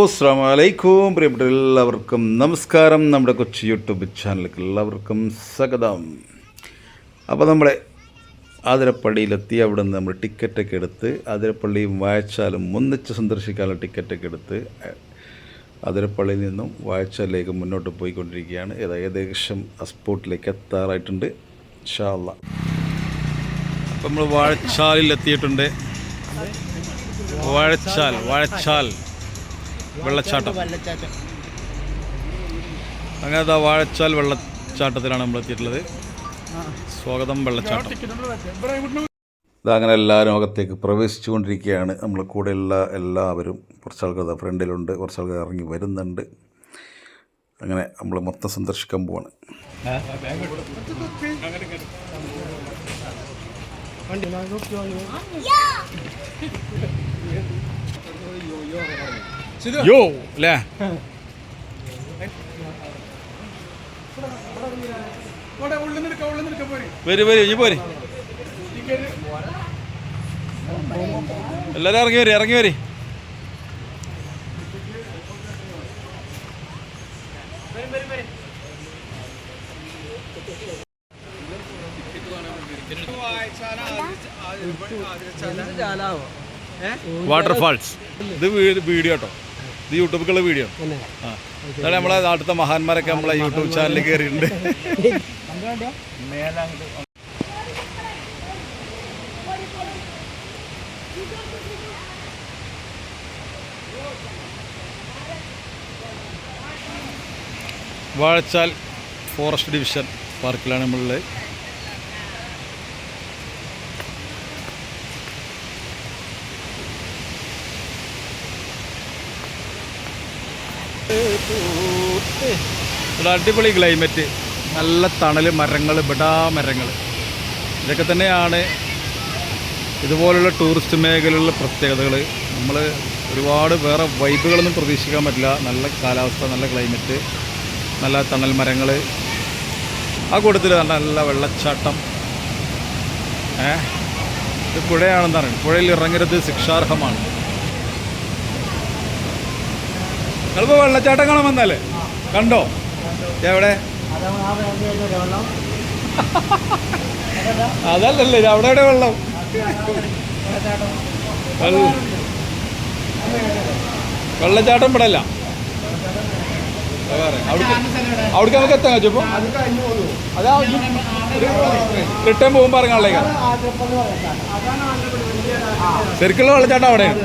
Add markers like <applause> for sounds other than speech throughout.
അസ്സാം വലൈക്കും പ്രിയപ്പെട്ട എല്ലാവർക്കും നമസ്കാരം. നമ്മുടെ കൊച്ചി യൂട്യൂബ് ചാനലിലേക്ക് എല്ലാവർക്കും സ്വാഗതം. അപ്പോൾ നമ്മളെ ആതിരപ്പള്ളിയിലെത്തി. അവിടെ നിന്ന് നമ്മൾ ടിക്കറ്റൊക്കെ എടുത്ത് ആതിരപ്പള്ളിയും വായച്ചാലും ഒന്നിച്ച് സന്ദർശിക്കാനുള്ള ടിക്കറ്റൊക്കെ എടുത്ത് ആതിരപ്പള്ളിയിൽ നിന്നും വായച്ചാലിലേക്ക് മുന്നോട്ട് പോയിക്കൊണ്ടിരിക്കുകയാണ്. ഏകദേശം ആ സ്പോട്ടിലേക്ക് എത്താറായിട്ടുണ്ട്. ഷാള്ള അപ്പം നമ്മൾ വാഴച്ചാലിൽ എത്തിയിട്ടുണ്ട് വാഴച്ചാൽ വാഴച്ചാൽ വെള്ളച്ചാട്ടം. അങ്ങനത്തെ വാഴച്ചാൽ വെള്ളച്ചാട്ടത്തിലാണ് നമ്മൾ എത്തിയിട്ടുള്ളത്. സ്വാഗതം വെള്ളച്ചാട്ടം. ഇതങ്ങനെ എല്ലാവരും അകത്തേക്ക് പ്രവേശിച്ചുകൊണ്ടിരിക്കുകയാണ്. നമ്മളെ കൂടെയുള്ള എല്ലാവരും കുറച്ച് ആൾക്കാർ ദാ ഫ്രണ്ടിലുണ്ട് കുറച്ച് ആൾക്കാർ ഇറങ്ങി വരുന്നുണ്ട്. അങ്ങനെ നമ്മൾ മൊത്തം സന്ദർശിക്കാൻ പോവാണ്. യോ അല്ലേ വരും വരും ഇനി പോരെ. എല്ലാരും ഇറങ്ങി വരും ഇറങ്ങി വരും. വാട്ടർഫാൾസ് ഇത് വീഡിയോ കേട്ടോ. ഇത് യൂട്യൂബിലുള്ള വീഡിയോ. ആ. നമ്മളെ നാട്ടിലത്തെ മഹാന്മാരൊക്കെ നമ്മളെ യൂട്യൂബ് ചാനലിൽ കയറിയിട്ടുണ്ട്. വാഴച്ചാൽ ഫോറസ്റ്റ് ഡിവിഷൻ പാർക്കിലാണ് നമ്മളുള്ളത്. ഇവിടെ അടിപൊളി ക്ലൈമറ്റ് നല്ല തണൽ മരങ്ങൾ ബഡാ മരങ്ങൾ ഇതൊക്കെ തന്നെയാണ് ഇതുപോലുള്ള ടൂറിസ്റ്റ് മേഖലയിലുള്ള പ്രത്യേകതകൾ നമ്മൾ ഒരുപാട് വേറെ വൈബുകളൊന്നും പ്രതീക്ഷിക്കാൻ പറ്റില്ല. നല്ല കാലാവസ്ഥ നല്ല ക്ലൈമറ്റ് നല്ല തണൽ മരങ്ങൾ ആ കൂട്ടത്തിൽ നല്ല വെള്ളച്ചാട്ടം. ഏ? ഇത് പുഴയാണെന്ന് പറയുന്നത്. പുഴയിൽ ഇറങ്ങരുത് ശിക്ഷാർഹമാണ്. നിങ്ങളിപ്പോൾ വെള്ളച്ചാട്ടം കാണാൻ വന്നല്ലേ കണ്ടോ? എവിടെ? അതല്ലല്ലേ അവിടെ എവിടെ വെള്ളം. വെള്ള- വെള്ളച്ചാട്ടം ഇവിടെ അല്ല. അവിടേക്ക് നമുക്ക് എത്താൻ കഴിച്ചപ്പോ റിട്ടേൺ പോകുമ്പോൾ ഇറങ്ങാനുള്ളേക്കാ ശരിക്കുള്ള വെള്ളച്ചാട്ടം അവിടെയാണ്.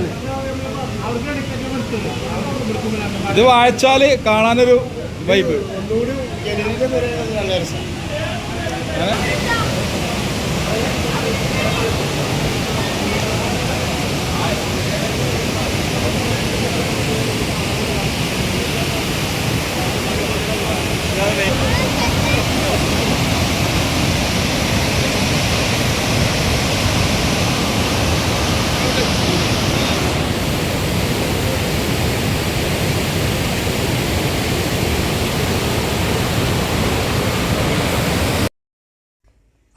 ഇത് വായിച്ചാൽ കാണാനൊരു വൈബ്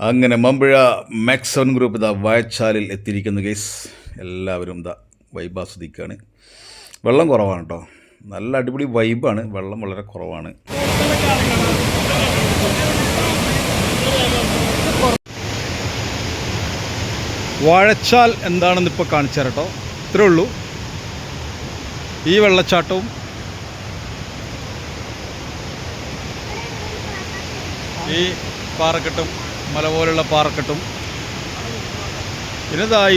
അങ്ങനെ മമ്പുഴ മാക്സവൻ ഗ്രൂപ്പ് ഇതാ വായച്ചാലിൽ എത്തിയിരിക്കുന്നു ഗൈസ് എല്ലാവരും ഇതാ വൈബ് ആസ്വദിക്കുകയാണ് വെള്ളം കുറവാണ് കേട്ടോ നല്ല അടിപൊളി വൈബാണ് വെള്ളം വളരെ കുറവാണ്. വാഴച്ചാൽ എന്താണെന്ന് ഇപ്പോൾ കാണിച്ചു തരട്ടോ ഇത്രേ ഉള്ളൂ. ഈ വെള്ളച്ചാട്ടവും. ഈ പാറക്കെട്ടും. മല പോലുള്ള പാറക്കെട്ടും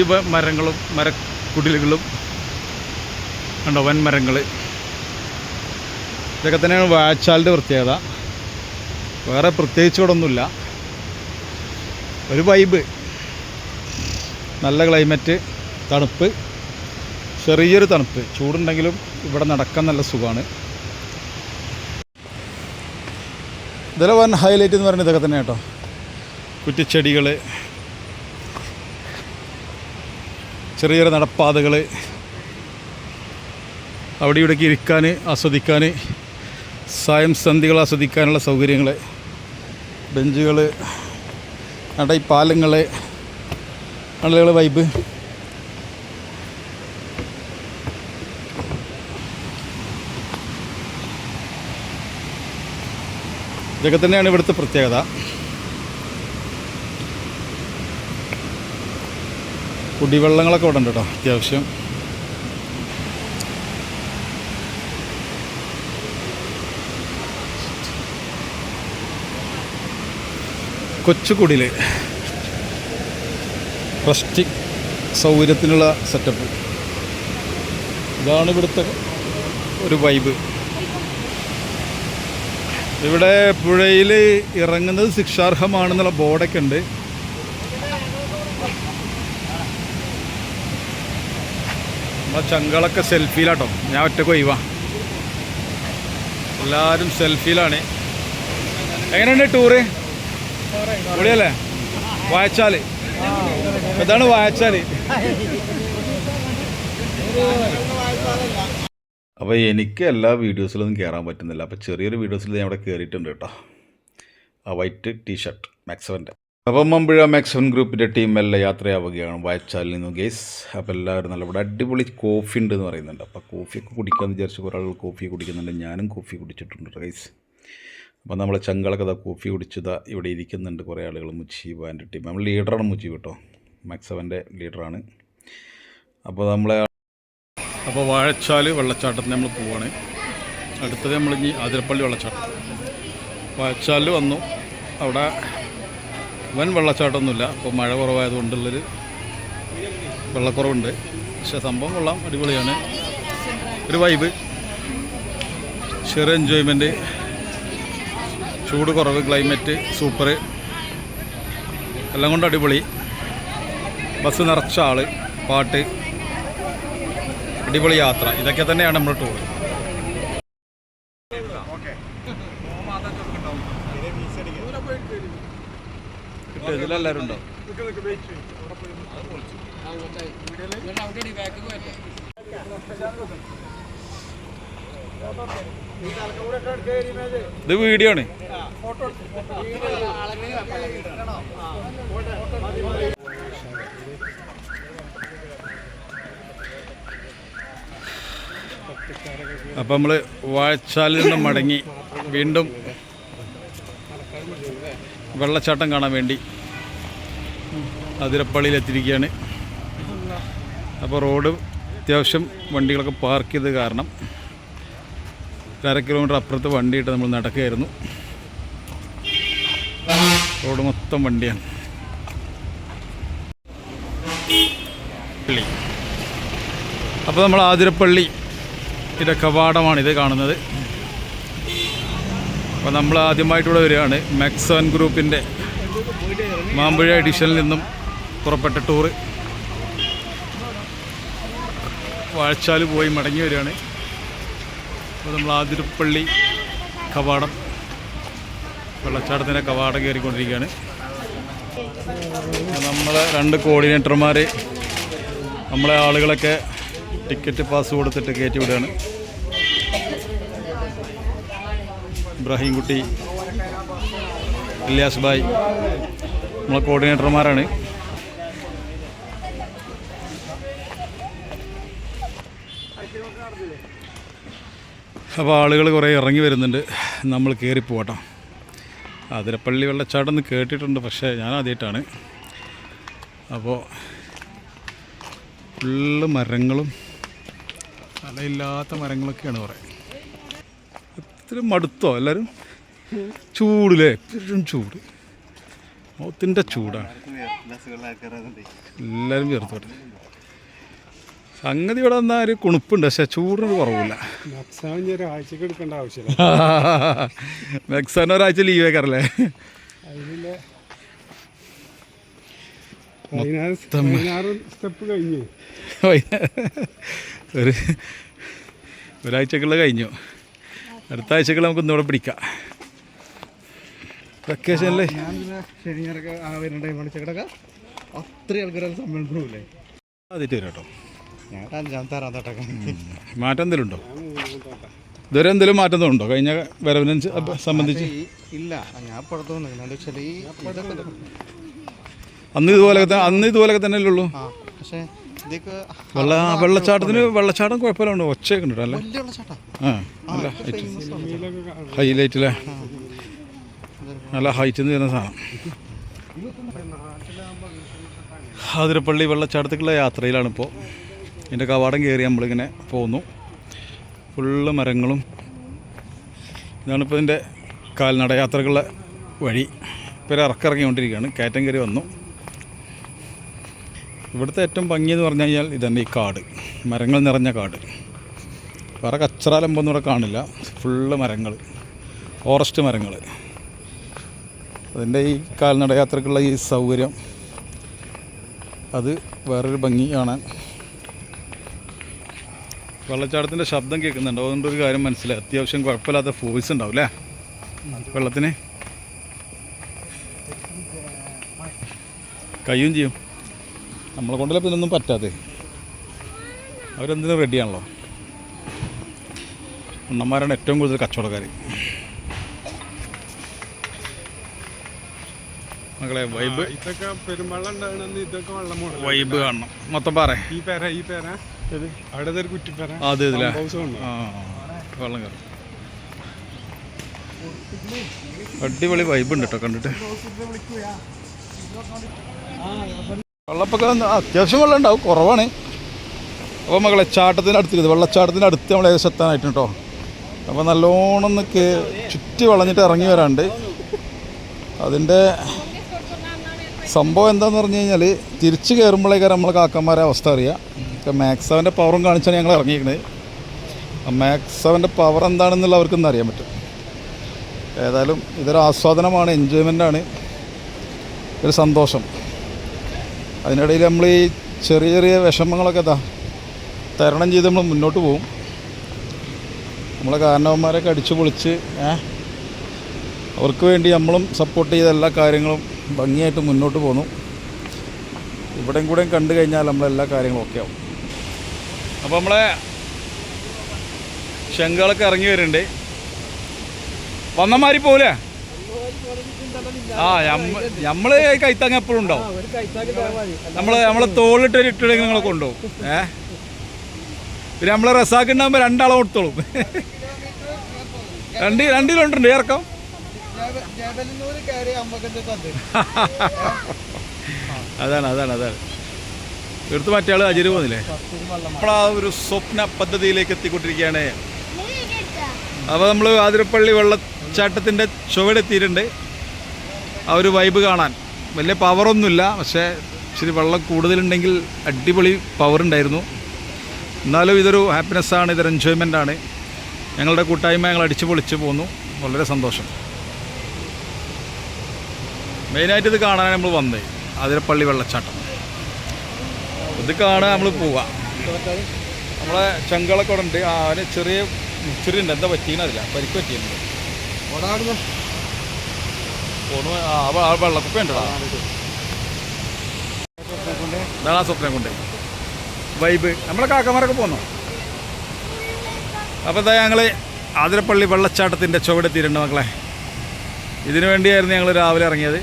വ- മരങ്ങളും മരക്കുടിലുകളും. കണ്ടോ വൻമരങ്ങൾ ഇതൊക്കെ തന്നെയാണ് വാഴച്ചാലിന്റെ പ്രത്യേകത. വേറെ പ്രത്യേകിച്ച് ഇവിടെ ഒന്നുമില്ല ഒരു വൈബ് നല്ല ക്ലൈമറ്റ് തണുപ്പ്. ചെറിയൊരു തണുപ്പ്. ചൂടുണ്ടെങ്കിലും ഇവിടെ നടക്കാൻ നല്ല സുഖമാണ്. ഇതിലെ വൻ ഹൈലൈറ്റ് എന്ന് പറയുന്നത് ഇതൊക്കെ തന്നെ കേട്ടോ. കുറ്റിച്ചെടികൾ ചെറിയ ചെറിയ നടപ്പാതകൾ അവിടെ ഇവിടേക്ക് ഇരിക്കാൻ ആസ്വദിക്കാൻ സ്വയം സന്ധികൾ ആസ്വദിക്കാനുള്ള സൗകര്യങ്ങൾ ബെഞ്ചുകൾ നടപ്പാലങ്ങൾ ആളുകൾ വൈബ്. ഇതൊക്കെ തന്നെയാണ് ഇവിടുത്തെ പ്രത്യേകത. കുടിവെള്ളങ്ങളൊക്കെ ഇവിടെ ഉണ്ട് കേട്ടോ അത്യാവശ്യം. കൊച്ചുകുടിൽ റസ്റ്റ് സൗകര്യത്തിനുള്ള സെറ്റപ്പ് ഇതാണ് ഇവിടുത്തെ ഒരു വൈബ് ഇവിടെ പുഴയിൽ ഇറങ്ങുന്നത് ശിക്ഷാർഹമാണെന്നുള്ള ബോർഡൊക്കെ ഉണ്ട്. നമ്മളെ ചങ്കളൊക്കെ സെൽഫിയിലാട്ടോ. ഞാൻ ഒറ്റയ്ക്ക് ഒഴിവാ എല്ലാവരും സെൽഫിയിലാണ്. എങ്ങനെയുണ്ട് ടൂറ്? പൊളിയല്ലേ വായച്ചാൽ. ഇതാണ് വായച്ചാൽ. അപ്പോൾ എനിക്ക് എല്ലാ വീഡിയോസിലൊന്നും കയറാൻ പറ്റുന്നില്ല. അപ്പോൾ ചെറിയൊരു വീഡിയോസിൽ ഞാൻ അവിടെ കയറിയിട്ടുണ്ട് കേട്ടോ. ആ വൈറ്റ് ടീഷർട്ട് മാക്സവന്റെ അപ്പം മമ്പുഴ മാക്സവൻ ഗ്രൂപ്പിന്റെ ടീം എല്ലാം യാത്രയാവുകയാണ് വായച്ചാലിൽ നിന്ന് ഗേസ് അപ്പോൾ എല്ലാവരും നല്ല ഇവിടെ അടിപൊളി കോഫി ഉണ്ട് എന്ന് പറയുന്നുണ്ട്. അപ്പോൾ കോഫിയൊക്കെ കുടിക്കാമെന്ന് വിചാരിച്ച് കുറേ ആളുകൾ കോഫി കുടിക്കുന്നുണ്ട്. ഞാനും കോഫി കുടിച്ചിട്ടുണ്ട് ഗൈസ് അപ്പോൾ നമ്മൾ ചങ്കളൊക്കെ ഇതാ കോഫി കുടിച്ചതാ ഇവിടെ ഇരിക്കുന്നുണ്ട് കുറേ ആളുകൾ. മുജീബാന്റെ ടീം നമ്മൾ ലീഡറാണ് മുജീബ് കേട്ടോ. മാക്സവന്റെ ലീഡറാണ് അപ്പോൾ നമ്മളെ അപ്പോൾ വാഴച്ചാൽ വെള്ളച്ചാട്ടത്തിന് നമ്മൾ പോവാണ്. അടുത്തത് നമ്മൾ ഇനി ആതിരപ്പള്ളി വെള്ളച്ചാട്ടം. വാഴച്ചാലിൽ വന്നു. അവിടെ വൻ വെള്ളച്ചാട്ടമൊന്നുമില്ല. ഇപ്പോൾ മഴ കുറവായതുകൊണ്ടുള്ളൊരു വെള്ളക്കുറവുണ്ട്. പക്ഷെ സംഭവം കൊള്ളാം. അടിപൊളിയാണ്. ഒരു വൈബ് ചെറിയ എൻജോയ്മെന്റ് ചൂട് കുറവ് ക്ലൈമറ്റ് സൂപ്പർ എല്ലാം കൊണ്ട് അടിപൊളി. ബസ് നിറച്ച ആൾ പാട്ട്. അടിപൊളി യാത്ര. ഇതൊക്കെ തന്നെയാണ് നമ്മുടെ ടൂർ ഉണ്ടോ ഇത് വീഡിയോ ആണ്. അപ്പം നമ്മൾ വാഴച്ചാലിൽ നിന്ന് മടങ്ങി വീണ്ടും വെള്ളച്ചാട്ടം കാണാൻ വേണ്ടി അതിരപ്പള്ളിയിൽ എത്തിയിരിക്കുകയാണ് അപ്പോൾ റോഡ് അത്യാവശ്യം വണ്ടികളൊക്കെ പാർക്ക് ചെയ്ത് കാരണം അര കിലോമീറ്റർ അപ്പുറത്ത് വണ്ടിയിട്ട് നമ്മൾ നടക്കുകയായിരുന്നു. റോഡ് മൊത്തം വണ്ടിയാണ്. അപ്പോൾ നമ്മൾ ആതിരപ്പള്ളി ഇതിന്റെ കവാടമാണിത് കാണുന്നത്. അപ്പോൾ നമ്മൾ ആദ്യമായിട്ടിവിടെ വരികയാണ്. മെക്സോൻ ഗ്രൂപ്പിന്റെ മാമ്പുഴ എഡിഷനിൽ നിന്നും പുറപ്പെട്ട ടൂറ് വാഴച്ചാൽ പോയി മടങ്ങി വരികയാണ്. അപ്പോൾ നമ്മൾ ആതിരപ്പള്ളി കവാടം വെള്ളച്ചാട്ടത്തിന്റെ കവാടം കയറിക്കൊണ്ടിരിക്കുകയാണ്. നമ്മളെ രണ്ട് കോർഡിനേറ്റർമാർ നമ്മളെ ആളുകളൊക്കെ ടിക്കറ്റ് പാസ് കൊടുത്തിട്ട് കയറ്റി വിടുകയാണ്. ഇബ്രാഹിംകുട്ടി ഇല്യാസ് ബായ് നമ്മളെ കോർഡിനേറ്റർമാരാണ് അപ്പോൾ ആളുകൾ കുറേ ഇറങ്ങി വരുന്നുണ്ട്. നമ്മൾ കയറി പോകട്ടോ അതിരപ്പള്ളി വെള്ളച്ചാട്ടം എന്ന് കേട്ടിട്ടുണ്ട് പക്ഷേ ഞാൻ ആദ്യമായിട്ടാണ്. അപ്പോൾ ഫുള്ള് മരങ്ങളും തലയില്ലാത്ത മരങ്ങളൊക്കെയാണ് കുറേ. ഇത്തിരി മടുത്തോ എല്ലാവരും? ചൂടില്ലേ? എപ്പോഴും ചൂട്. മൗത്തിന്റെ ചൂടാണ്. എല്ലാവരും ചേർത്തോട്ടെ സംഗതി ഇവിടെ വന്നാൽ ഒരു കുണുപ്പുണ്ട് പക്ഷെ ചൂടിനൊരു കുറവില്ല. ഒരാഴ്ചക്ക് എടുക്കേണ്ട ആവശ്യമില്ല. <laughs> മെക്സാൻ ഒരാഴ്ച ലീവ് വെക്കാറല്ലേ സ്റ്റെപ്പ് കഴിഞ്ഞു. <laughs> ഒരു ഒരാഴ്ചക്കുള്ള കഴിഞ്ഞു. അടുത്ത ആഴ്ചക്കുള്ള നമുക്ക് ഇന്നിവിടെ പിടിക്കാം. വെക്കേഷനല്ലേ ഞാൻ പിന്നെ ശനി ഞാനൊക്കെ ആ വരുന്ന ടൈം മണിച്ചക്കടൊക്കെ അത്രയും ആൾക്കാരെ സമ്മേളനമില്ലേ ആദ്യമായിട്ട് വരും കേട്ടോ. ഞാൻ അഞ്ചാമത്തെ ആറാം തട്ടൊക്കെ മാറ്റം എന്തെങ്കിലും ഉണ്ടോ? ഇതുവരെ എന്തെങ്കിലും മാറ്റം ഉണ്ടോ? കഴിഞ്ഞ വരവിനെ സംബന്ധിച്ച്? ഇല്ല ഞാൻ പുറത്ത് വന്നില്ല. എന്താ വെച്ചാൽ ഈ അന്ന് ഇതുപോലെ അന്ന് ഇതുപോലെ തന്നെ ഉള്ളൂ. ആ പക്ഷേ ഇതൊക്കെ വെള്ള വെള്ളച്ചാട്ടത്തിന് വെള്ളച്ചാട്ടം കുഴപ്പമില്ല ഒച്ചയൊക്കെ ഉണ്ട് അല്ലേ? വെള്ളച്ചാട്ടാ. ആ നല്ല ഹൈറ്റ്. നല്ല ഹൈറ്റിൽ നിന്ന് വരുന്ന സാധനം. ആതിരപ്പള്ളി വെള്ളച്ചാട്ടത്തേക്കുള്ള യാത്രയിലാണ് ഇപ്പോൾ ഇതിന്റെ കവാടം കയറി നമ്മളിങ്ങനെ പോകുന്നു ഫുള്ള് മരങ്ങളും. ഇതാണിപ്പോൾ ഇതിന്റെ കാൽനട യാത്രക്കുള്ള വഴി. ഇപ്പോൾ ഒരു ഇറക്കിറങ്ങിക്കൊണ്ടിരിക്കുകയാണ് കയറ്റം കയറി വന്നു. ഇവിടുത്തെ ഏറ്റവും ഭംഗിയെന്ന് പറഞ്ഞു കഴിഞ്ഞാൽ ഇതന്നെ ഈ കാട്. മരങ്ങൾ നിറഞ്ഞ കാട്. വേറെ കച്ചറാലമ്പൊന്നും ഇവിടെ കാണില്ല. ഫുള്ള് മരങ്ങൾ. ഫോറസ്റ്റ് മരങ്ങൾ. അതിന്റെ ഈ കാൽനടയാത്രക്കുള്ള ഈ സൗകര്യം. അത് വേറൊരു ഭംഗി കാണാൻ വെള്ളച്ചാട്ടത്തിന്റെ ശബ്ദം കേൾക്കുന്നുണ്ട്. അതുകൊണ്ട് ഒരു കാര്യം മനസ്സിലായി. അത്യാവശ്യം കുഴപ്പമില്ലാത്ത ഫോഴ്സ് ഉണ്ടാവും അല്ലേ? വെള്ളത്തിന്? കഴിയും ചെയ്യും. നമ്മളെ കൊണ്ടല്ല പിന്നൊന്നും പറ്റാതെ അവരെന്തിനും റെഡിയാണല്ലോ ഉണ്ണന്മാരാണ് ഏറ്റവും കൂടുതൽ കച്ചവടക്കാർ മകളെ വൈബ് ഇതൊക്കെ ഉണ്ടാകണമെന്ന് ഇതൊക്കെ വെള്ളം വൈബ് കാണണം. മൊത്തം പറ. ഈ പേര ഈ പേര? അവിടെ അത് വെള്ളം കയറും അടിപൊളി വൈബ് ഉണ്ട് കേട്ടോ കണ്ടിട്ട്. വെള്ളപ്പൊക്കം അത്യാവശ്യം വെള്ളം ഉണ്ടാവും കുറവാണ്. അപ്പോൾ മകളെ ചാട്ടത്തിന്റെ അടുത്ത് വെള്ളച്ചാട്ടത്തിന് വെള്ളച്ചാട്ടത്തിന്റെ അടുത്ത് നമ്മൾ ഏകദേശം എത്താനായിട്ട് കേട്ടോ അപ്പോൾ നല്ലോണം ഒന്ന് ചുറ്റി വളഞ്ഞിട്ട് ഇറങ്ങി വരാണ്ട്. അതിന്റെ സംഭവം എന്താന്ന് പറഞ്ഞു കഴിഞ്ഞാൽ തിരിച്ചു കയറുമ്പോഴേക്കാരം നമ്മളെ കാക്കന്മാരെ അവസ്ഥ അറിയാം. ഇപ്പം മാക്സ് സെവന്റെ പവറും കാണിച്ചാണ് ഞങ്ങൾ ഇറങ്ങിയിരിക്കുന്നത് മാക്സ് സെവന്റെ പവർ എന്താണെന്നുള്ള അവർക്കൊന്നും അറിയാൻ പറ്റും. ഏതായാലും ഇതൊരു ആസ്വാദനമാണ് എൻജോയ്മെന്റാണ് ഒരു സന്തോഷം. അതിനിടയിൽ നമ്മൾ ഈ ചെറിയ ചെറിയ വിഷമങ്ങളൊക്കെ ഇതാ തരണം ചെയ്ത് നമ്മൾ മുന്നോട്ട് പോകും നമ്മളെ കാരണവന്മാരൊക്കെ അടിച്ചു പൊളിച്ച് അവർക്ക് വേണ്ടി നമ്മളും സപ്പോർട്ട് ചെയ്ത എല്ലാ കാര്യങ്ങളും ഭംഗിയായിട്ട് മുന്നോട്ട് പോന്നു. ഇവിടെയും കൂടെയും കണ്ടു കഴിഞ്ഞാൽ നമ്മളെല്ലാ കാര്യങ്ങളും ഓക്കെ ആവും. അപ്പോൾ നമ്മളെ ശങ്കളൊക്കെ ഇറങ്ങി വരുന്നുണ്ട്. വന്നമാരി പോലെ ആ നമ്മൾ കൈത്താങ്ങ എപ്പോഴും ഉണ്ടാവും. നമ്മൾ നമ്മളെ തോളിട്ട് ഒരു ഇട്ടിടെങ്കിൽ നിങ്ങളെ കൊണ്ടുപോകും. ഏ? പിന്നെ നമ്മളെ റസാക്ക് ഉണ്ടാകുമ്പോൾ രണ്ടാളെ കൊടുത്തോളും. രണ്ട് രണ്ട് കിലോമീറ്റർ ഉണ്ട് ഇറക്കം? <laughs> അതാണ് അതാണ് അതാണ്. എടുത്ത് മറ്റേ ആൾ അജിര് പോകുന്നില്ലേ? നമ്മളാ ഒരു സ്വപ്ന പദ്ധതിയിലേക്ക് എത്തിക്കൊണ്ടിരിക്കുകയാണ്. അപ്പോൾ നമ്മൾ ആതിരപ്പള്ളി വെള്ളച്ചാട്ടത്തിന്റെ ചുവടെത്തിയിട്ടുണ്ട്. ആ ഒരു വൈബ് കാണാൻ. വലിയ പവറൊന്നുമില്ല പക്ഷേ ഇച്ചിരി വെള്ളം കൂടുതലുണ്ടെങ്കിൽ അടിപൊളി പവർ ഉണ്ടായിരുന്നു. എന്നാലും ഇതൊരു ഹാപ്പിനെസ്സാണ് ഇതൊരു എൻജോയ്മെന്റ് ആണ്. ഞങ്ങളുടെ കൂട്ടായ്മ ഞങ്ങൾ അടിച്ചു പൊളിച്ച് പോന്നു. വളരെ സന്തോഷം. മെയിനായിട്ട് ഇത് കാണാനാണ് നമ്മൾ വന്നത്. ആതിരപ്പള്ളി വെള്ളച്ചാട്ടം. ഇത് കാണാൻ നമ്മൾ പോവാം. നമ്മളെ ചെങ്കളൊക്കെ ഉണ്ട് ആ അവന് ചെറിയ ഇച്ചിരി ഉണ്ട്. എന്താ പറ്റീനറില്ല പരിക്ക് പറ്റിയിട്ടുണ്ട്. വെള്ളപ്പൊക്കെ ഉണ്ടാ? ഇതാണ് ആ സ്വപ്നം കൊണ്ട്. വൈബ്. നമ്മളെ കാക്കമാരൊക്കെ പോന്നു? അപ്പോൾ എന്താ ഞങ്ങൾ ആതിരപ്പള്ളി വെള്ളച്ചാട്ടത്തിന്റെ ചുവടെത്തിയിട്ടുണ്ട് മക്കളെ. ഇതിനു വേണ്ടിയായിരുന്നു ഞങ്ങൾ രാവിലെ ഇറങ്ങിയത്.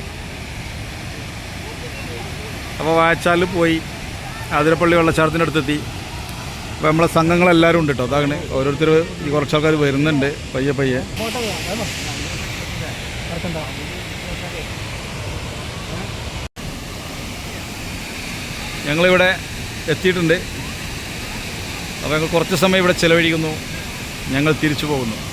അപ്പോൾ വായച്ചാലിൽ പോയി. ആതിരപ്പള്ളി വെള്ളച്ചാട്ടത്തിന്റെ അടുത്തെത്തി അപ്പോൾ നമ്മളെ സംഘങ്ങളെല്ലാവരും ഉണ്ട് കേട്ടോ അതാണ് ഓരോരുത്തർ ഈ കുറച്ച് ആൾക്കാർ വരുന്നുണ്ട്. പയ്യെ പയ്യെ. ഞങ്ങളിവിടെ എത്തിയിട്ടുണ്ട്. അപ്പോൾ ഞങ്ങൾ കുറച്ച് സമയം ഇവിടെ ചിലവഴിക്കുന്നു. ഞങ്ങൾ തിരിച്ചു പോകുന്നു.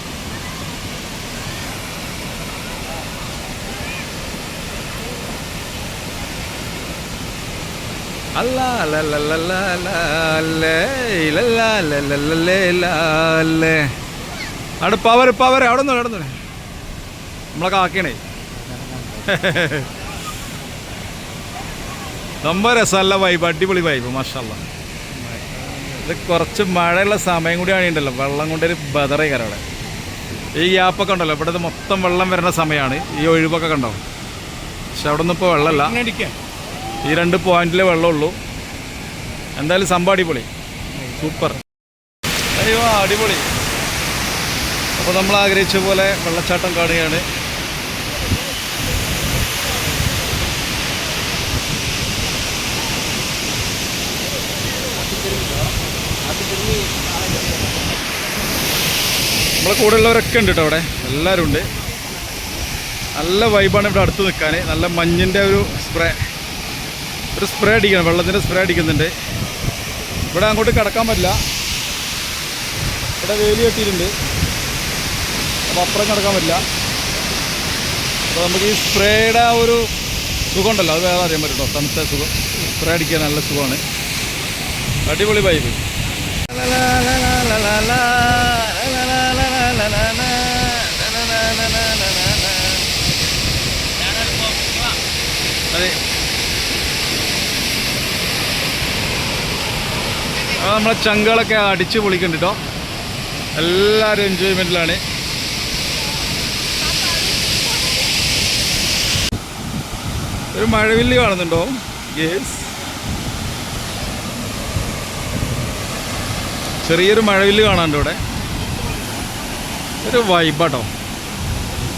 അവിടെ പവർ പവർ അവിടെ നിന്ന് അവിടെ നിന്ന് നമ്മളൊക്കെ ആക്കണേ സംഭവം രസമല്ല വൈബ് അടിപൊളി വൈബ് മാഷല്ല ഇത് കുറച്ച് മഴയുള്ള സമയം കൂടി ആണിണ്ടല്ലോ വെള്ളം കൊണ്ടൊരു ബദറേ കരം അവിടെ ഈ ഗ്യാപ്പൊക്കെ ഉണ്ടല്ലോ ഇവിടെ മൊത്തം വെള്ളം വരുന്ന സമയമാണ് ഈ ഒഴിവൊക്കെ കണ്ടോ പക്ഷെ അവിടെ ഒന്നും ഇപ്പോൾ വെള്ളമല്ല ഈ രണ്ട് പോയിന്റിലെ വെള്ളമുള്ളൂ. എന്തായാലും സംഭവം അടിപൊളി. സൂപ്പർ. അയ്യോ അടിപൊളി. അപ്പോൾ നമ്മൾ ആഗ്രഹിച്ച പോലെ വെള്ളച്ചാട്ടം കാണുകയാണ്. നമ്മളെ കൂടെ ഉള്ളവരൊക്കെ ഉണ്ട് കേട്ടോ അവിടെ. എല്ലാവരും ഉണ്ട്. നല്ല വൈബാണ് ഇവിടെ അടുത്ത് നിൽക്കാൻ. നല്ല മഞ്ഞിന്റെ ഒരു സ്പ്രേ ഒരു സ്പ്രേ അടിക്കണം വെള്ളത്തിന്റെ സ്പ്രേ അടിക്കുന്നുണ്ട്. ഇവിടെ അങ്ങോട്ട് കിടക്കാൻ പറ്റില്ല. ഇവിടെ വേലി കെട്ടിയിട്ടുണ്ട്. അപ്പോൾ അപ്പുറം കിടക്കാൻ പറ്റില്ല. അപ്പോൾ നമുക്ക് ഈ സ്പ്രേയുടെ ആ ഒരു സുഖം ഉണ്ടല്ലോ അത് വേറെ അറിയാൻ പറ്റും തണുത്ത സുഖം. സ്പ്രേ അടിക്കാൻ നല്ല സുഖമാണ്. അടിപൊളി പൈപ്പ് അതെ. നമ്മളെ ചങ്കുകളൊക്കെ അടിച്ച് പൊളിക്കുന്നുണ്ട് കേട്ടോ എല്ലാവരും എൻജോയ്മെന്റിലാണ് ഒരു മഴവില്ല് കാണുന്നുണ്ടോ? ഗേസ് ചെറിയൊരു മഴവില്ല് കാണാനുണ്ട് ഇവിടെ. ഒരു വൈബാട്ടോ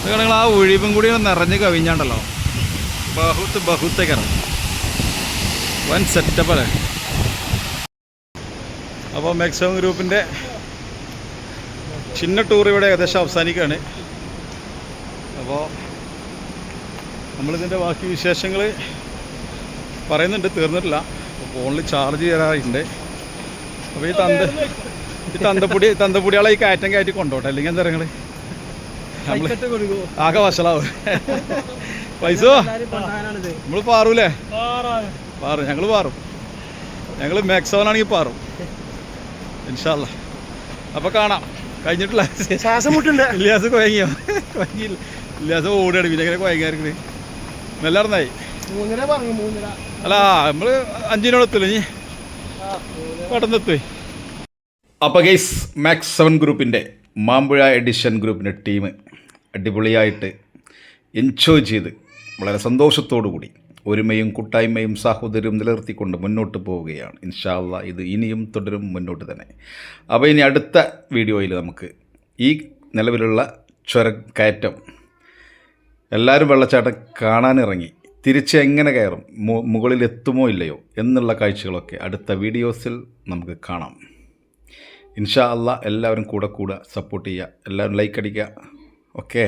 അത് നിങ്ങൾ ആ ഒഴിവും കൂടി നിറഞ്ഞ് കവിഞ്ഞാണ്ടല്ലോ. ബഹുത്ത് ബഹുത്തേക്കാണ്. വൻ സെറ്റപ്പ് അല്ലേ? അപ്പോൾ മാക്സിമം ഗ്രൂപ്പിന്റെ ചിന്ന ടൂർ ഇവിടെ ഏകദേശം അവസാനിക്കുകയാണ്. അപ്പോൾ നമ്മളിതിന്റെ ബാക്കി വിശേഷങ്ങൾ പറയുന്നുണ്ട് തീർന്നിട്ടില്ല. അപ്പോൾ ഫോണിൽ ചാർജ് ചെയ്യാറുണ്ട് അപ്പോൾ ഈ തന്ത ഈ തന്തപ്പൊടി തന്തപ്പൊടികളെ ഈ കയറ്റം കയറ്റി കൊണ്ടോട്ടെ അല്ലെങ്കിൽ എന്താ നിങ്ങൾ ആകെ വഷളാവും. പൈസ നമ്മൾ പാറൂലേ? പാറും. ഞങ്ങൾ പാറും. ഞങ്ങൾ മാക്സവനാണെങ്കിൽ പാറും. ഇൻഷാല്ല അപ്പോൾ കാണാം. കഴിഞ്ഞിട്ടില്ല ശ്വാസം മുട്ടുണ്ട്. ഇല്ലാസ് കുഴങ്ങിയോ കുഴങ്ങിയില്ല ഇല്ലാസ് ഓടുകയാണ് പിന്നെ അങ്ങനെ കുഴങ്ങിയായിരുന്നു നല്ല മൂന്നര പറഞ്ഞു മൂന്നര. അല്ല നമ്മൾ അഞ്ചിനോട് എത്തില്ല ഇനി? പെട്ടെന്ന് എത്തു. അപ്പോൾ ഗെയ്സ് മാക്സ് സെവൻ ഗ്രൂപ്പിന്റെ മാമ്പുഴ എഡിഷൻ ഗ്രൂപ്പിന്റെ ടീം അടിപൊളിയായിട്ട് എൻജോയ് ചെയ്ത് വളരെ സന്തോഷത്തോടു കൂടി ഒരുമയും കൂട്ടായ്മയും സാഹോദര്യവും നിലനിർത്തിക്കൊണ്ട് മുന്നോട്ട് പോവുകയാണ്. ഇൻഷാല്ല ഇത് ഇനിയും തുടരും മുന്നോട്ട് തന്നെ. അപ്പോൾ ഇനി അടുത്ത വീഡിയോയിൽ നമുക്ക് ഈ നിലവിലുള്ള ചുര കയറ്റം എല്ലാവരും വെള്ളച്ചാട്ടം കാണാനിറങ്ങി തിരിച്ച് എങ്ങനെ കയറും മുകളിൽ എത്തുമോ ഇല്ലയോ എന്നുള്ള കാഴ്ചകളൊക്കെ അടുത്ത വീഡിയോസിൽ നമുക്ക് കാണാം. ഇൻഷാ അല്ല എല്ലാവരും കൂടെ കൂടെ സപ്പോർട്ട് ചെയ്യുക എല്ലാവരും ലൈക്ക് അടിക്കുക. ഓക്കെ.